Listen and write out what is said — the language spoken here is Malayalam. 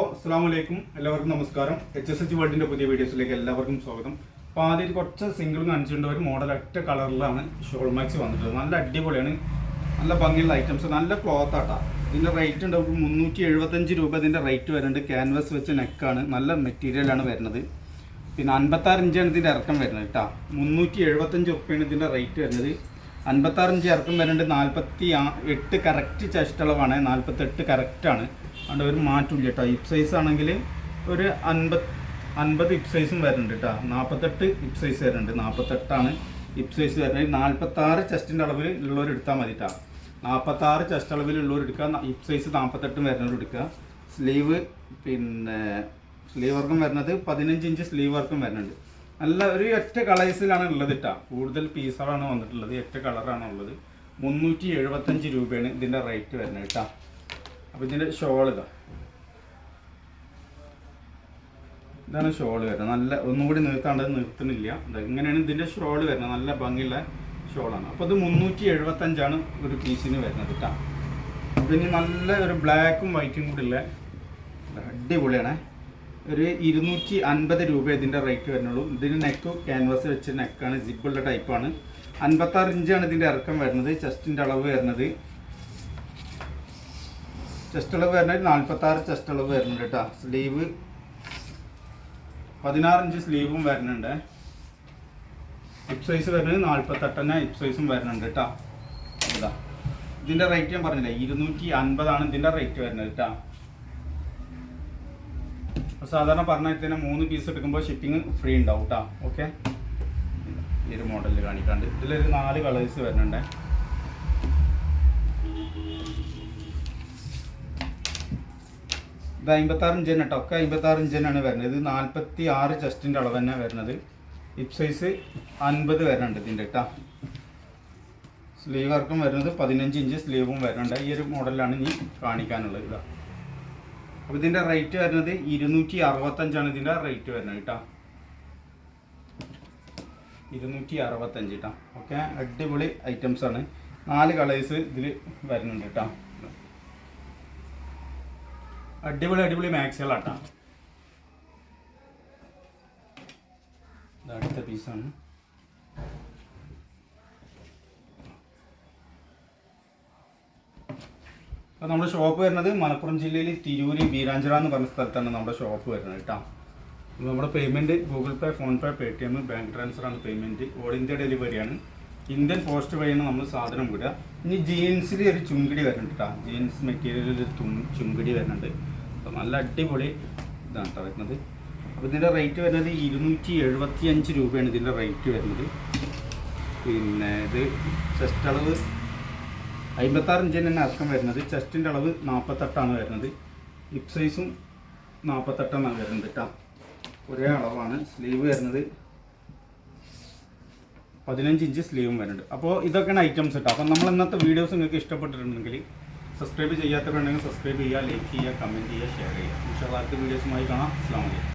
അസ്സാം വലൈക്കും എല്ലാവർക്കും നമസ്കാരം. എച്ച് എസ് എച്ച് വേൾഡിന്റെ പുതിയ വീഡിയോസിലേക്ക് എല്ലാവർക്കും സ്വാഗതം. അപ്പോൾ ആദ്യം കുറച്ച് സിംഗിളും കാണിച്ചിട്ടുണ്ട്. ഒരു മോഡൽ ഒറ്റ കളറിലാണ് ഷോൾ മാക്സ് വന്നിട്ടുള്ളത്. നല്ല അടിപൊളിയാണ്. നല്ല ഭംഗിയുള്ള ഐറ്റംസ് നല്ല ക്ലോത്ത് ആട്ടാ ഇതിന്റെ റേറ്റ് ഉണ്ട് മുന്നൂറ്റി എഴുപത്തഞ്ച് രൂപ ഇതിന്റെ റേറ്റ് വരുന്നുണ്ട്. ക്യാൻവാസ് വെച്ച് നെക്കാണ് നല്ല മെറ്റീരിയലാണ് വരുന്നത്. പിന്നെ അൻപത്താറ് ഇഞ്ചാണ് ഇതിന്റെ ഇറക്കം വരുന്നത് കേട്ടോ മുന്നൂറ്റി എഴുപത്തഞ്ച് ഉറുപ്പ്യാണ് ഇതിന്റെ റേറ്റ് വരുന്നത്. അൻപത്താറ് ഇഞ്ച് ഇറക്കം വരുന്നുണ്ട്. നാൽപ്പത്തി എട്ട് കറക്റ്റ് ചെസ്റ്റ് അളവാണ്. നാൽപ്പത്തെട്ട് കറക്റ്റാണ് അതുകൊണ്ട് ഒരു മാറ്റമില്ല കേട്ടോ. ഇപ്പ് സൈസ് ആണെങ്കിൽ ഒരു അൻപത് അൻപത് ഇപ്പ് സൈസും വരുന്നുണ്ട് കേട്ടോ. നാൽപ്പത്തെട്ട് ഇപ്പ് സൈസ് വരുന്നുണ്ട്. നാൽപ്പത്തെട്ടാണ് ഇപ്പ് സൈസ് വരുന്നത്. നാൽപ്പത്താറ് ചെസ്റ്റിന്റെ അളവിൽ ഉള്ളവർ എടുത്താൽ മതി കേട്ടോ. നാൽപ്പത്താറ് ചെസ്റ്റ് അളവിലുള്ളവർ എടുക്കുക. ഇപ്പ് സൈസ് നാൽപ്പത്തെട്ടും വരുന്നവർ എടുക്കുക. സ്ലീവ് പിന്നെ സ്ലീവ് വർക്കും വരുന്നത് പതിനഞ്ച് ഇഞ്ച് സ്ലീവ് വർക്കും വരുന്നുണ്ട്. നല്ല ഒരു ഒറ്റ കളേഴ്സിലാണ് ഉള്ളത് കേട്ടോ. കൂടുതൽ പീസുകളാണ് വന്നിട്ടുള്ളത്. ഒറ്റ കളറാണ് ഉള്ളത്. മുന്നൂറ്റി എഴുപത്തഞ്ച് രൂപയാണ് ഇതിന്റെ റേറ്റ് വരുന്നത് കേട്ടോ. അപ്പോൾ ഇതിന്റെ ഷോൾ ഇതാ. ഇതാണ് ഷോൾ വരുന്നത്. നല്ല ഒന്നുകൂടി നിർത്താണ്ട് നിർത്തുന്നില്ല. ഇങ്ങനെയാണ് ഇതിന്റെ ഷോൾ വരുന്നത്. നല്ല ഭംഗിയുള്ള ഷോളാണ് അപ്പോൾ ഇത് മുന്നൂറ്റി എഴുപത്തഞ്ചാണ് ഒരു പീസിന് വരുന്നത് കേട്ടോ പിന്നെ നല്ല ഒരു ബ്ലാക്കും വൈറ്റും കൂടി ഉള്ള അടിപൊളിയാണ്. ഒരു ഇരുന്നൂറ്റി അൻപത് രൂപ ഇതിന്റെ റേറ്റ് വരുന്നുള്ളൂ. ഇതിന് നെക്ക് ക്യാൻവാസ് വെച്ച നെക്കാണ് ജിബുള്ള ടൈപ്പാണ് അൻപത്താറ് ഇഞ്ചാണ് ഇതിന്റെ ഇറക്കം വരുന്നത്. ചെസ്റ്റിന്റെ അളവ് വരുന്നത്. ചെസ്റ്റ് അളവ് വരുന്നത് നാൽപ്പത്താറ് ചെസ്റ്റ് അളവ് വരുന്നുണ്ട് കേട്ടോ. സ്ലീവ് പതിനാറ് ഇഞ്ച് സ്ലീവും വരുന്നുണ്ട്. ഹിപ്പ് സൈസ് വരുന്നത് നാൽപ്പത്തെട്ടന്നെ ഹിപ്പ് സൈസും വരുന്നുണ്ട് കേട്ടോ. ഇതാ. ഇതിന്റെ റേറ്റ് ഞാൻ പറഞ്ഞില്ല ഇരുന്നൂറ്റി അൻപതാണ് ഇതിന്റെ റേറ്റ് വരുന്നത് കേട്ടോ. സാധാരണ പറഞ്ഞാൽ തന്നെ മൂന്ന് പീസ് എടുക്കുമ്പോൾ ഷിപ്പിംഗ് ഫ്രീ ഉണ്ടാവും കേട്ടോ. ഓക്കെ ഈ ഒരു മോഡലിൽ കാണിക്കാണ്ട്. ഇതിലൊരു നാല് കളേഴ്സ് വരുന്നുണ്ട്. ഇത് അമ്പത്താറ് ഇഞ്ച് തന്നെ കേട്ടോ ഒക്കെ അമ്പത്താറ് ഇഞ്ച് തന്നെയാണ് വരുന്നത്. ഇത് നാൽപ്പത്തി ആറ് ചെസ്റ്റിന്റെ അളവ് തന്നെ വരുന്നത്. ഹിപ്പ് സൈസ് അൻപത് വരുന്നുണ്ട് ഇതിന്റെ കേട്ടോ സ്ലീവ് വർക്കും വരുന്നത് പതിനഞ്ച് ഇഞ്ച് സ്ലീവും വരുന്നുണ്ട്. ഈ ഒരു മോഡലാണ് ഇനി കാണിക്കാനുള്ളത് ഇതാ അപ്പോൾ ഇതിന്റെ റേറ്റ് വരുന്നത് ഇരുന്നൂറ്റി അറുപത്തഞ്ചാണ് ഇതിന്റെ റേറ്റ് വരുന്നത് കേട്ടോ ഇരുന്നൂറ്റി അറുപത്തഞ്ച് കേട്ടോ ഓക്കെ അടിപൊളി ഐറ്റംസ് ആണ് നാല് കളേഴ്സ് ഇതിൽ വരുന്നുണ്ട് കേട്ടോ അടിപൊളി അടിപൊളി മാക്സുകളാട്ടാ. അടുത്ത പീസാണ്. അപ്പോൾ നമ്മുടെ ഷോപ്പ് വരുന്നത് മലപ്പുറം ജില്ലയിൽ തിരൂരി ബീരാഞ്ചിറ എന്ന് പറഞ്ഞ സ്ഥലത്താണ് നമ്മുടെ ഷോപ്പ് വരുന്നത് കേട്ടോ. അപ്പോൾ നമ്മുടെ payment Google Pay PhonePe T M bank transfer ആണ് പേയ്മെന്റ് ഓൾ ഇന്ത്യ ഡെലിവറിയാണ് ഇന്ത്യൻ പോസ്റ്റ് വഴിയാണ് നമ്മൾ സാധനം വിടുക. ഇനി ജീൻസിൽ ഒരു ചുങ്കിടി വരുന്നുണ്ട് കേട്ടോ. ജീൻസ് മെറ്റീരിയലിൽ ഒരു ചുങ്കിടി വരുന്നുണ്ട്. അപ്പോൾ നല്ല അടിപൊളി ഇതാണ് കേട്ടോ വരുന്നത്. അപ്പോൾ ഇതിന്റെ റേറ്റ് വരുന്നത് ഇരുന്നൂറ്റി എഴുപത്തി അഞ്ച് രൂപയാണ് ഇതിന്റെ റേറ്റ് വരുന്നത്. പിന്നെ ഇത് ചെസ്റ്റ് അളവ് അമ്പത്താറ് ഇഞ്ചിന് തന്നെ ഇറക്കം വരുന്നത്. ചെസ്റ്റിന്റെ അളവ് നാൽപ്പത്തെട്ടാണ് വരുന്നത്. ഹിപ് സൈസും നാൽപ്പത്തെട്ടെന്നാണ് വരുന്നത് കേട്ടോ ഒരേ അളവാണ് സ്ലീവ് വരുന്നത്. പതിനഞ്ച് ഇഞ്ച് സ്ലീവും വരുന്നുണ്ട്. അപ്പോൾ ഇതൊക്കെയാണ് ഐറ്റംസ് കേട്ടോ അപ്പോൾ നമ്മൾ ഇന്നത്തെ വീഡിയോസ് നിങ്ങൾക്ക് ഇഷ്ടപ്പെട്ടിട്ടുണ്ടെങ്കിൽ സബ്സ്ക്രൈബ് ചെയ്യാത്തവരുണ്ടെങ്കിൽ സബ്സ്ക്രൈബ് ചെയ്യുക ലൈക്ക് ചെയ്യുക കമന്റ് ചെയ്യുക ഷെയർ ചെയ്യുക. അടുത്ത വീഡിയോസുമായി കാണാം. അസ്സാം വലൈക്കും